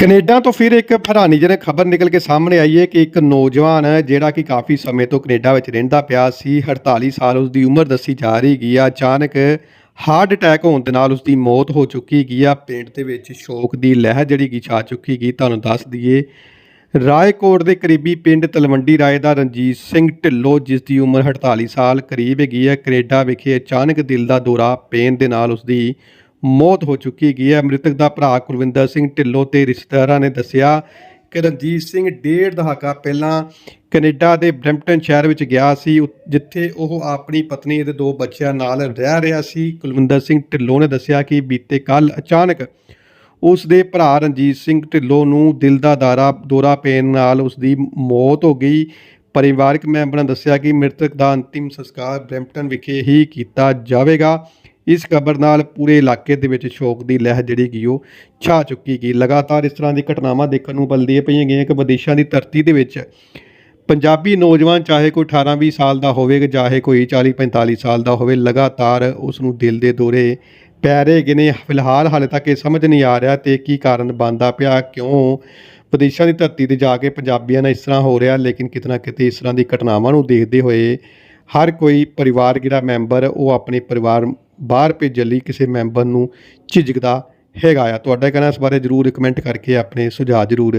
Canada ਤੋਂ ਫਿਰ ਇੱਕ ਹੈਰਾਨੀਜਨਕ ਖਬਰ ਨਿਕਲ ਕੇ ਸਾਹਮਣੇ ਆਈ ਹੈ ਕਿ ਇੱਕ ਨੌਜਵਾਨ ਜਿਹੜਾ ਕਿ ਕਾਫੀ ਸਮੇਂ ਤੋਂ ਕੈਨੇਡਾ ਵਿੱਚ ਰਹਿੰਦਾ ਪਿਆ ਸੀ 48 ਸਾਲ ਉਸ ਦੀ ਉਮਰ ਦੱਸੀ ਜਾ ਰਹੀ ਗਈ ਆ। ਅਚਾਨਕ ਹਾਰਟ ਅਟੈਕ ਹੋਣ ਦੇ ਨਾਲ ਉਸ ਦੀ ਮੌਤ ਹੋ ਚੁੱਕੀ ਗਈ ਆ। ਪਿੰਡ ਦੇ ਵਿੱਚ ਸ਼ੋਕ ਦੀ ਲਹਿਰ ਜਿਹੜੀ ਕਿ ਛਾ ਚੁੱਕੀ ਗਈ ਤੁਹਾਨੂੰ ਦੱਸ ਦਈਏ। ਰਾਏਕੋਟ ਦੇ ਕਰੀਬੀ ਪਿੰਡ ਤਲਵੰਡੀ ਰਾਏ ਦਾ ਰਣਜੀਤ ਸਿੰਘ ਢਿੱਲੋਂ, ਜਿਸ ਦੀ ਉਮਰ 48 ਸਾਲ ਕਰੀਬ ਹੈਗੀ ਹੈ, ਕੈਨੇਡਾ ਵਿਖੇ ਅਚਾਨਕ ਦਿਲ ਦਾ ਦੌਰਾ ਪੈਣ ਦੇ ਨਾਲ ਉਸ ਦੀ ਮੌਤ ਹੋ ਚੁੱਕੀ ਗਈ ਹੈ। ਮ੍ਰਿਤਕ ਦਾ ਭਰਾ ਕੁਲਵਿੰਦਰ ਸਿੰਘ ਢਿੱਲੋਂ ਤੇ ਰਿਸ਼ਤੇਦਾਰਾਂ ਨੇ ਦੱਸਿਆ ਕਿ ਰਣਜੀਤ ਸਿੰਘ ਡੇਢ ਦਹਾਕਾ ਪਹਿਲਾਂ ਕੈਨੇਡਾ ਦੇ ਬ੍ਰੈਂਪਟਨ ਸ਼ਹਿਰ ਵਿੱਚ ਗਿਆ ਸੀ, ਉ- ਜਿੱਥੇ ਉਹ ਆਪਣੀ ਪਤਨੀ ਅਤੇ ਦੋ ਬੱਚਿਆਂ ਨਾਲ ਰਹਿ ਰਿਹਾ ਸੀ। ਕੁਲਵਿੰਦਰ ਸਿੰਘ ਢਿੱਲੋਂ ਨੇ ਦੱਸਿਆ ਕਿ ਬੀਤੇ ਕੱਲ ਅਚਾਨਕ ਉਸ ਦੇ ਭਰਾ ਰਣਜੀਤ ਸਿੰਘ ਢਿੱਲੋਂ ਨੂੰ ਦਿਲ ਦਾ ਦਾਰਾ, ਦੌਰਾ ਪੈਣ ਨਾਲ ਉਸ ਦੀ ਮੌਤ ਹੋ ਗਈ। ਪਰਿਵਾਰਕ ਮੈਂਬਰਾਂ ਨੇ ਦੱਸਿਆ ਕਿ ਮ੍ਰਿਤਕ ਦਾ ਅੰਤਿਮ ਸੰਸਕਾਰ ਬ੍ਰੈਂਪਟਨ ਵਿਖੇ ਹੀ ਕੀਤਾ ਜਾਵੇਗਾ। ਇਸ ਖਬਰ ਨਾਲ ਪੂਰੇ ਇਲਾਕੇ ਦੇ ਵਿੱਚ ਸ਼ੋਕ ਦੀ ਲਹਿਰ ਜਿਹੜੀ ਗਈ ਉਹ ਛਾ ਚੁੱਕੀ ਗਈ। ਲਗਾਤਾਰ ਇਸ ਤਰ੍ਹਾਂ ਦੀ ਘਟਨਾਵਾਂ ਦੇਖਣ ਨੂੰ ਮਿਲਦੀਆਂ ਪਈਆਂ ਗਈਆਂ ਕਿ ਵਿਦੇਸ਼ਾਂ ਦੀ ਧਰਤੀ ਦੇ ਵਿੱਚ ਪੰਜਾਬੀ ਨੌਜਵਾਨ ਚਾਹੇ ਕੋਈ 18 20 ਸਾਲ ਦਾ ਹੋਵੇ ਚਾਹੇ ਕੋਈ 40 45 ਸਾਲ ਦਾ ਹੋਵੇ, ਲਗਾਤਾਰ ਉਸ ਨੂੰ ਦਿਲ ਦੇ ਦੌਰੇ ਪੈ ਰਹੇ ਗਏ ਨੇ। ਫਿਲਹਾਲ ਹਾਲੇ ਤੱਕ ਇਹ ਸਮਝ ਨਹੀਂ ਆ ਰਿਹਾ ਤੇ ਕੀ ਕਾਰਨ ਬਣਦਾ ਪਿਆ, ਕਿਉਂ ਵਿਦੇਸ਼ਾਂ ਦੀ ਧਰਤੀ ਤੇ ਜਾ ਕੇ ਪੰਜਾਬੀਆਂ ਨਾਲ ਇਸ ਤਰ੍ਹਾਂ ਹੋ ਰਿਹਾ, ਲੇਕਿਨ ਕਿਤੇ ਨਾ ਕਿਤੇ ਇਸ ਤਰ੍ਹਾਂ ਦੀ ਘਟਨਾਵਾਂ ਨੂੰ ਦੇਖਦੇ ਹੋਏ ਹਰ ਕੋਈ ਪਰਿਵਾਰ ਜਿਹੜਾ ਮੈਂਬਰ ਉਹ ਆਪਣੇ ਪਰਿਵਾਰ ਬਾਹਰ ਭੇਜਣ ਲਈ ਕਿਸੇ ਮੈਂਬਰ ਨੂੰ ਝਿਜਕਦਾ ਹੈਗਾ ਆ। ਤੁਹਾਡਾ ਕਹਿਣਾ ਇਸ ਬਾਰੇ ਜਰੂਰ ਕਮੈਂਟ ਕਰਕੇ ਆਪਣੇ ਸੁਝਾਅ ਜਰੂਰ